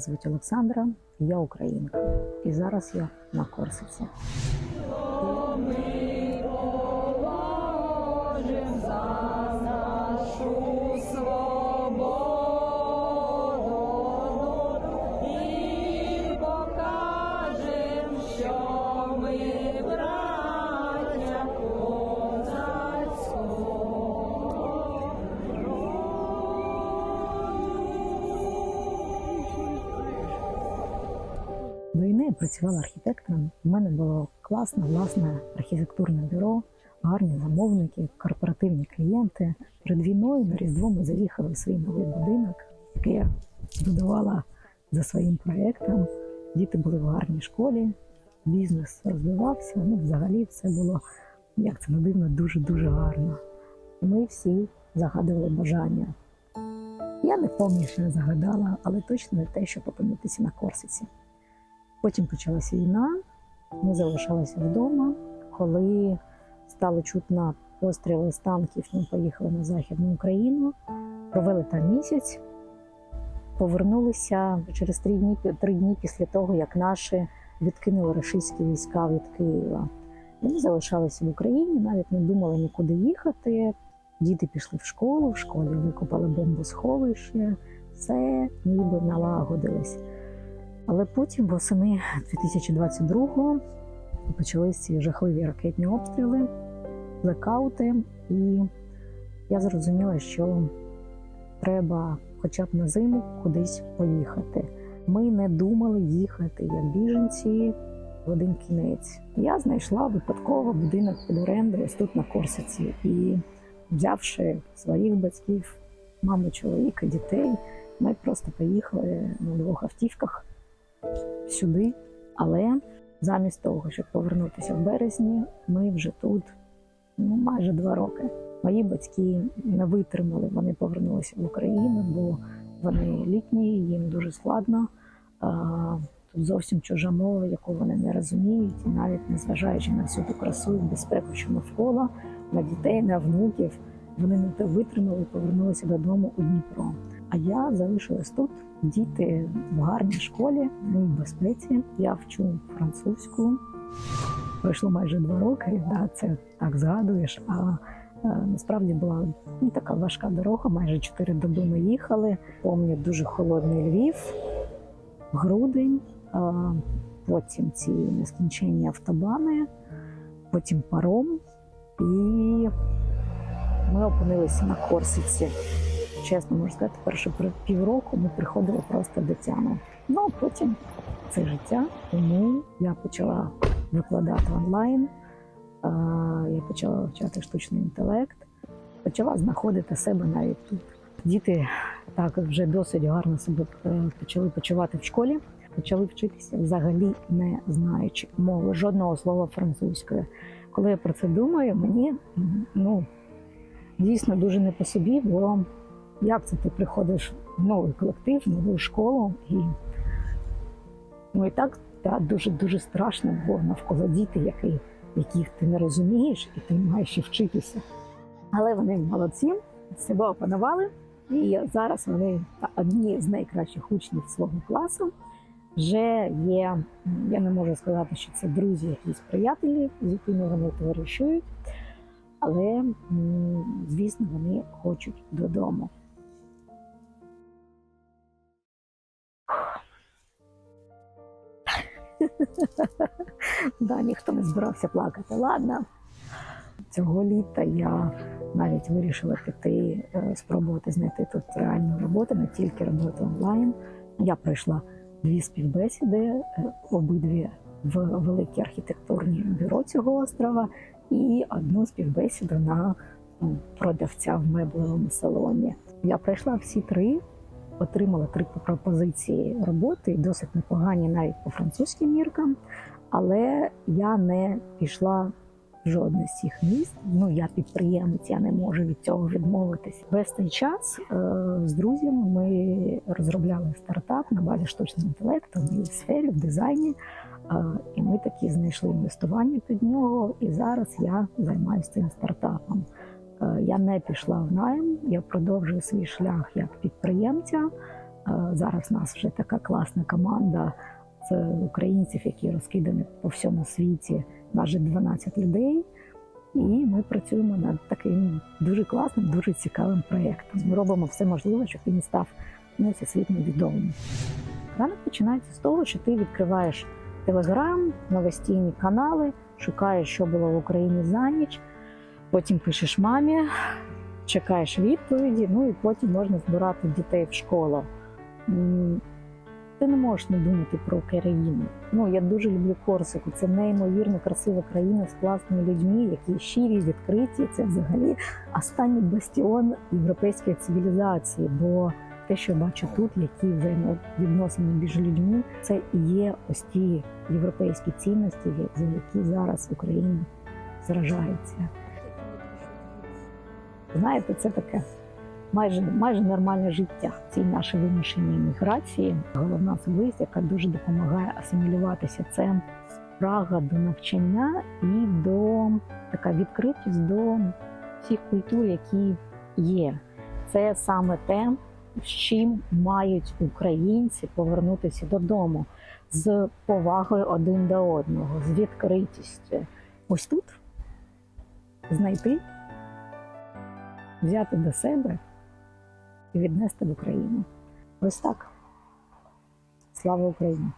Звуть Олександра, я українка. І зараз я на Корсиці. До війни я працювала архітектором. У мене було класне власне архітектурне бюро, гарні замовники, корпоративні клієнти. Перед війною на Різдво ми заїхали в свій новий будинок, який я збудувала за своїм проєктом. Діти були в гарній школі, бізнес розвивався. Ну, взагалі, все було, як це не дивно, дуже-дуже гарно. Ми всі загадували бажання. Я не що я загадала, але точно не те, щоб опинитися на Корсиці. Потім почалася війна, ми залишалися вдома. Коли стало чутно постріли з танків, ми поїхали на Західну Україну, провели там місяць, повернулися через три дні, три дні після того, як наші відкинули російські війська від Києва. Ми залишалися в Україні, навіть не думали нікуди їхати. Діти пішли в школу, в школі викопали бомбосховище, все ніби налагодилось. Але потім восени 2022-го почалися ці жахливі ракетні обстріли, блекаути, і я зрозуміла, що треба хоча б на зиму кудись поїхати. Ми не думали їхати як біженці в один кінець. Я знайшла випадково будинок під оренду ось тут на Корсиці і, взявши своїх батьків, маму, чоловіка, дітей, ми просто поїхали на двох автівках сюди. Але замість того, щоб повернутися в березні, ми вже тут ну, майже два роки. Мої батьки не витримали, вони повернулися в Україну, бо вони літні, їм дуже складно. Тут зовсім чужа мова, яку вони не розуміють, і навіть незважаючи на всю ту красу і безпеку, що навколо, на дітей, на внуків, вони не те витримали повернулися додому у Дніпро. А я залишилась тут. Діти в гарній школі, ми в безпеці. Я вчу французьку. Пройшло майже два роки. Да, це так згадуєш. А е, насправді була ну, така важка дорога. Майже чотири доби ми їхали. Пам'ятаю дуже холодний Львів, грудень, а потім ці нескінченні автобани, потім паром, і ми опинилися на Корсиці чесно можу сказати, перші півроку ми приходили просто до тями. Ну а потім це життя. Тому я почала викладати онлайн. Я почала вивчати штучний інтелект, почала знаходити себе навіть тут. Діти так вже досить гарно себе е, почали почувати в школі, почали вчитися взагалі не знаючи мови, жодного слова французької. Коли я про це думаю, мені ну дійсно дуже не по собі, бо як це ти приходиш в новий колектив, в нову школу і ну і так та, дуже дуже страшно, бо навколо діти, які, яких ти не розумієш, і ти маєш ще вчитися. Але вони молодці, себе опанували, і зараз вони одні з найкращих учнів свого класу. Вже є, я не можу сказати, що це друзі, якісь приятелі, з якими вони товаришують, але звісно, вони хочуть додому. Да, ніхто не збирався плакати. Ладно. Цього літа я навіть вирішила піти е, спробувати знайти тут реальну роботу, не тільки роботу онлайн. Я пройшла дві співбесіди, е, обидві в великі архітектурні бюро цього острова, і одну співбесіду на продавця в меблевому салоні. Я пройшла всі три, отримала три пропозиції роботи, досить непогані навіть по французьким міркам. Але я не пішла в жодне з цих міст. Ну я підприємець, я не можу від цього відмовитись. Весь цей час е, з друзями ми розробляли стартап на базі штучного інтелекту в сфері, в дизайні. І ми такі знайшли інвестування під нього. І зараз я займаюся цим стартапом. Е, я не пішла в найм, я продовжую свій шлях як підприємця. Е, Зараз в нас вже така класна команда з українців, які розкидані по всьому світі, майже 12 людей. І ми працюємо над таким дуже класним, дуже цікавим проєктом. Ми робимо все можливе, щоб він став ну, всесвітньо відомим. Ранок починається з того, що ти відкриваєш телеграм, новостійні канали, шукаєш, що було в Україні за ніч, потім пишеш мамі, чекаєш відповіді, ну і потім можна збирати дітей в школу. Ти не можеш не думати про країну. Ну, я дуже люблю Корсику. Це неймовірно красива країна з класними людьми, які щирі, відкриті. Це взагалі останній бастіон європейської цивілізації. Бо те, що я бачу тут, які взаємовідносини між людьми, це і є ось ті європейські цінності, за які зараз Україна зражається. Знаєте, це таке майже майже нормальне життя в цій нашій вимушеній міграції. Головна особливість, яка дуже допомагає асимілюватися, це прага до навчання і до така відкритість до всіх культур, які є. Це саме те, з чим мають українці повернутися додому з повагою один до одного, з відкритістю. Ось тут знайти, взяти до себе і віднести в Україну. Ось так. Слава Україні!